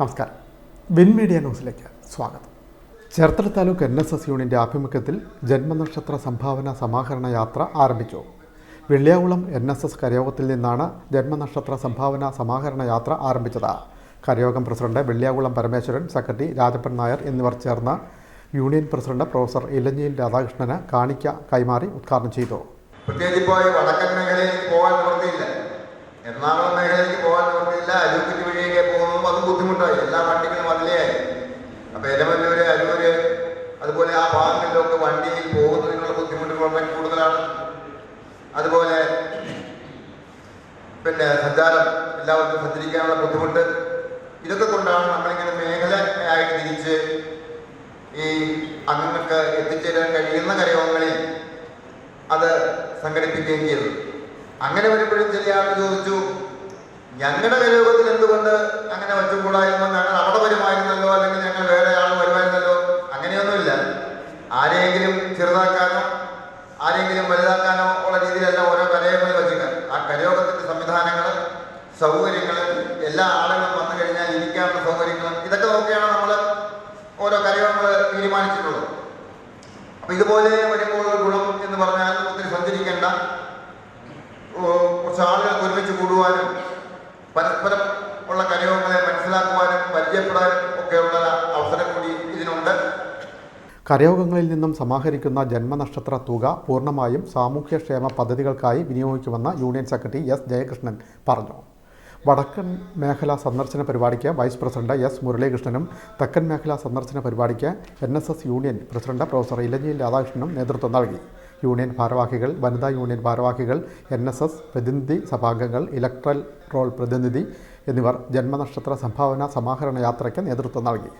നമസ്കാരം. Win media ന്യൂസിലേക്ക് സ്വാഗതം. Cherthala taluk N S S യൂണിന്റെ ആഭിമുഖ്യത്തിൽ ജന്മനക്ഷത്ര സംഭാവന സമാഹരണ യാത്ര ആരംഭിച്ചു. വെള്ളിയാകുളം എൻ എസ് എസ് കരയോഗത്തിൽ നിന്നാണ് ജന്മനക്ഷത്ര സംഭാവന സമാഹരണ യാത്ര ആരംഭിച്ചത്. കരയോഗം പ്രസിഡന്റ് വെള്ളിയാകുളം പരമേശ്വരൻ സെക്രട്ടറി രാജപ്പൻ നായർ എന്നിവർ ചേർന്ന് യൂണിയൻ പ്രസിഡന്റ് പ്രൊഫസർ ഇലഞ്ഞിയിൽ രാധാകൃഷ്ണന് കാണിക്ക കൈമാറി ഉദ്ഘാടനം ചെയ്തു. പ്രത്യേകിച്ച് വടക്കൻ മേഖലയിൽ പോകാൻ നിവൃത്തിയില്ല. എല്ലാ വണ്ടികളും വന്നില്ലേ? അപ്പൊ എലമല്ലൂര് അരൂര് അതുപോലെ ആ ഭാഗങ്ങളിലൊക്കെ വണ്ടിയിൽ പോകുന്നതിനുള്ള ബുദ്ധിമുട്ടുകൾ വളരെ കൂടുതലാണ്. അതുപോലെ പിന്നെ സഞ്ചാരം എല്ലാവർക്കും സഞ്ചരിക്കാനുള്ള ബുദ്ധിമുട്ട്. ഇതൊക്കെ കൊണ്ടാണ് നമ്മളിങ്ങനെ മേഖല ആയിട്ട് തിരിച്ച് ഈ അംഗങ്ങൾക്ക് എത്തിച്ചേരാൻ കഴിയുന്ന കരയോഗങ്ങളിൽ അത് സംഘടിപ്പിക്കുകയും ചെയ്തു അങ്ങനെ വരുമ്പോഴും ചില ആൾ ചോദിച്ചു ഞങ്ങളുടെ കരയോഗത്തിൽ എന്തുകൊണ്ട് അങ്ങനെ വെച്ചുകൂടായിരുന്നു ആരെയെങ്കിലും ചെറുതാക്കാനോ ആരെങ്കിലും വലുതാക്കാനോ ഉള്ള രീതിയിലല്ല ഓരോ കരയോഗങ്ങൾ വച്ചിട്ട് ആ കരയോഗത്തിന്റെ സംവിധാനങ്ങൾ സൗകര്യങ്ങൾ എല്ലാ ആളുകളും വന്നു കഴിഞ്ഞാൽ ഇരിക്കാനുള്ള സൗകര്യങ്ങൾ ഇതൊക്കെ നോക്കിയാണ് നമ്മൾ ഓരോ കരയോഗങ്ങൾ തീരുമാനിച്ചിട്ടുള്ളത്. അപ്പൊ ഇതുപോലെ വരുമ്പോൾ ഗുണം എന്ന് പറഞ്ഞാൽ ഒത്തിരി സഞ്ചരിക്കേണ്ട കുറച്ച് ആളുകൾക്ക് ഒരുമിച്ച് കൂടുവാനും പരസ്പരം ഉള്ള കരയോഗങ്ങളെ മനസ്സിലാക്കുവാനും പരിചയപ്പെടാനും ഒക്കെയുള്ള കരയോഗങ്ങളിൽ നിന്നും സമാഹരിക്കുന്ന ജന്മനക്ഷത്ര തുക പൂർണമായും സാമൂഹ്യക്ഷേമ പദ്ധതികൾക്കായി വിനിയോഗിക്കുമെന്ന് യൂണിയൻ സെക്രട്ടറി എസ് ജയകൃഷ്ണൻ പറഞ്ഞു. വടക്കൻ മേഖല സന്ദർശന പരിപാടിക്ക് വൈസ് പ്രസിഡന്റ് എസ് മുരളീകൃഷ്ണനും തെക്കൻ മേഖല സന്ദർശന പരിപാടിക്ക് N S S union president professor ഇലഞ്ഞിയിൽ രാധാകൃഷ്ണനും നേതൃത്വം നൽകി. യൂണിയൻ ഭാരവാഹികൾ വനിതാ യൂണിയൻ ഭാരവാഹികൾ എൻ എസ് എസ് പ്രതിനിധി സഭാംഗങ്ങൾ ഇലക്ട്രൽ റോൾ പ്രതിനിധി എന്നിവർ ജന്മനക്ഷത്ര സംഭാവന സമാഹരണ യാത്രയ്ക്ക് നേതൃത്വം നൽകി.